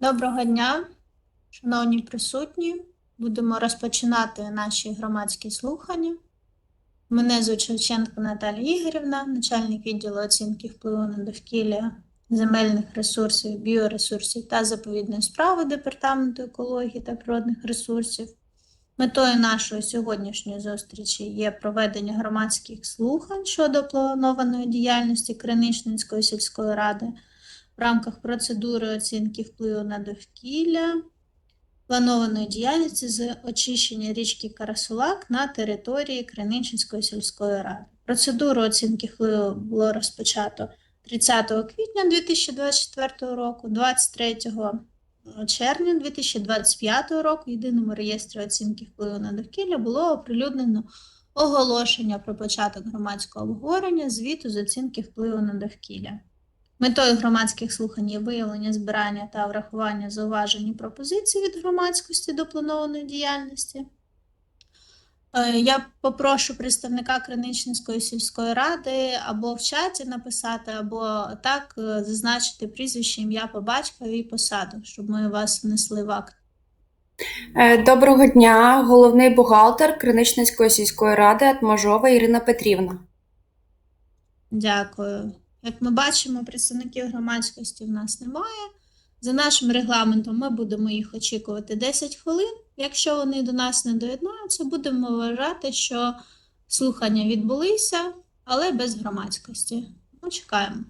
Доброго дня, шановні присутні. Будемо розпочинати наші громадські слухання. Мене звуть Шевченко Наталія Ігорівна, начальник відділу оцінки впливу на довкілля земельних ресурсів, біоресурсів та заповідної справи Департаменту екології та природних ресурсів. Метою нашої сьогоднішньої зустрічі є проведення громадських слухань щодо планованої діяльності Криничницької сільської ради в рамках процедури оцінки впливу на довкілля, планованої діяльності з очищення річки Карасулак на території Криничинської сільської ради. Процедуру оцінки впливу було розпочато 30 квітня 2024 року, 23 червня 2025 року в єдиному реєстрі оцінки впливу на довкілля було оприлюднено оголошення про початок громадського обговорення звіту з оцінки впливу на довкілля. Метою громадських слухань є виявлення, збирання та врахування зауважень і пропозицій від громадськості до планованої діяльності. Е, Я попрошу представника Криничницької сільської ради або в чаті написати, або так е, зазначити прізвище, ім'я по батькові і посаду, щоб ми вас внесли в акт. Е, Доброго дня, головний бухгалтер Криничницької сільської ради Атмажова Ірина Петрівна. Дякую. Як ми бачимо, представників громадськості в нас немає. За нашим регламентом ми будемо їх очікувати 10 хвилин. Якщо вони до нас не доєднаються, будемо вважати, що слухання відбулися, але без громадськості. Ми чекаємо.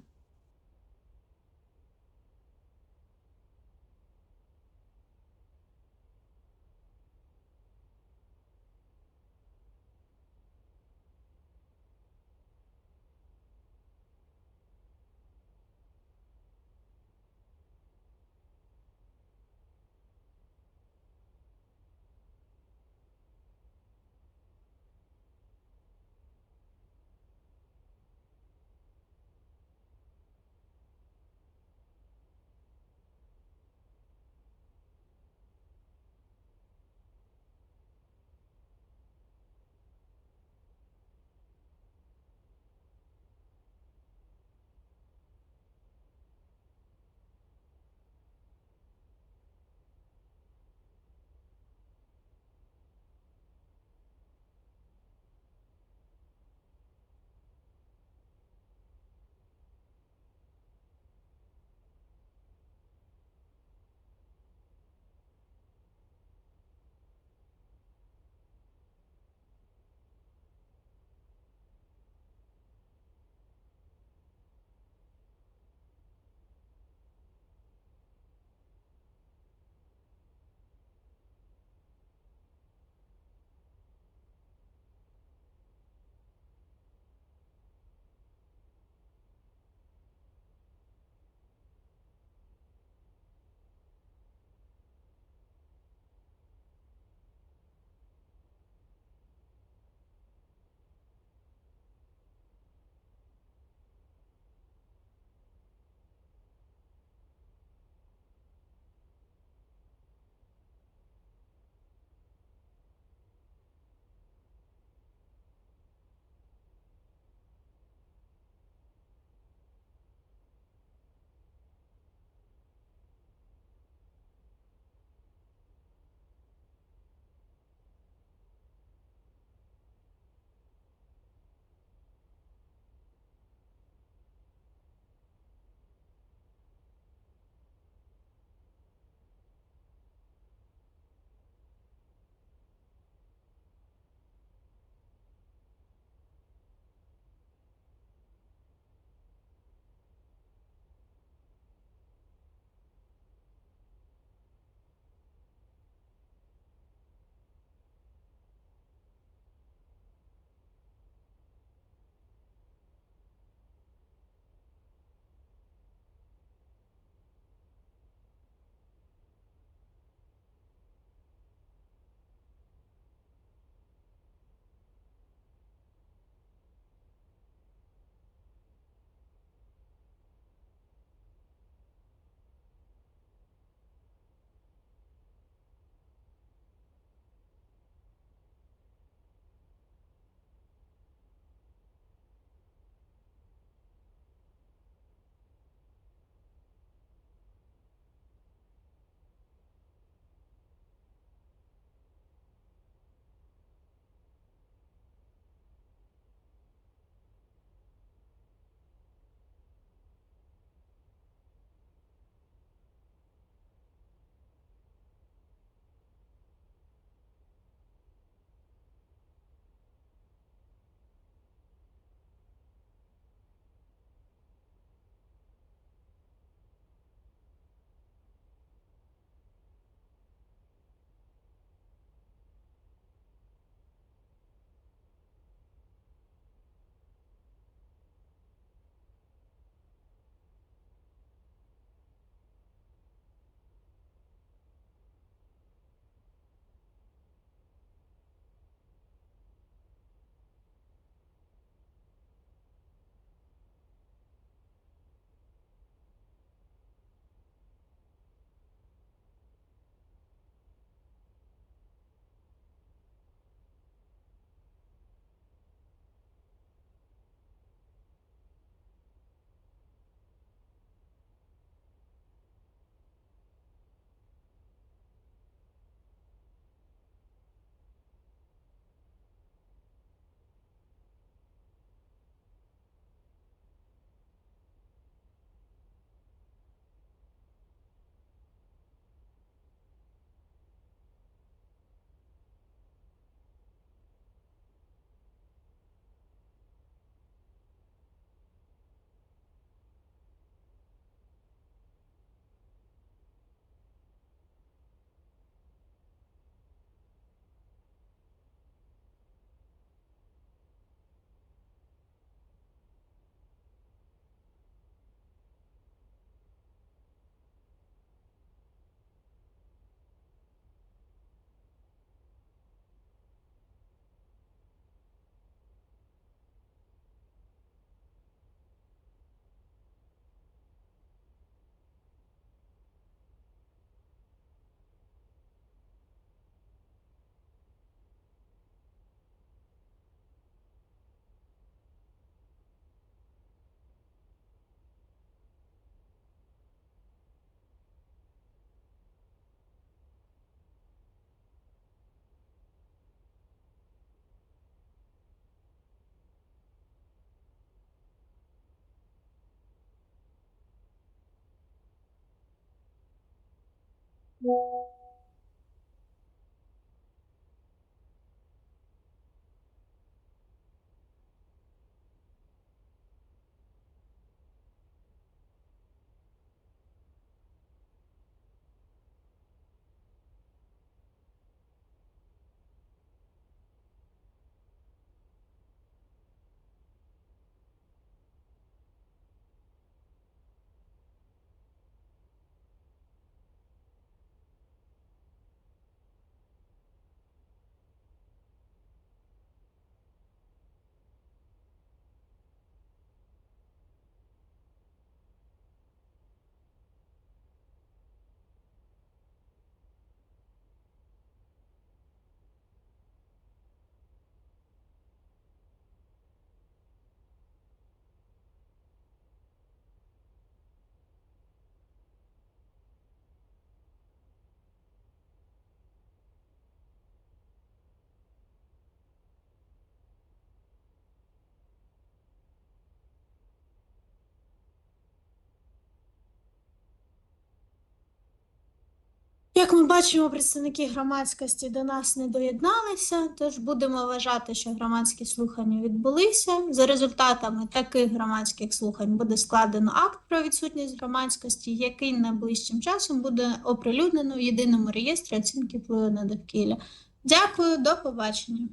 Як ми бачимо, представники громадськості до нас не доєдналися, тож будемо вважати, що громадські слухання відбулися. За результатами таких громадських слухань буде складено акт про відсутність громадськості, який найближчим часом буде оприлюднено в єдиному реєстрі оцінки впливу на довкілля. Дякую, до побачення.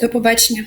До побачення.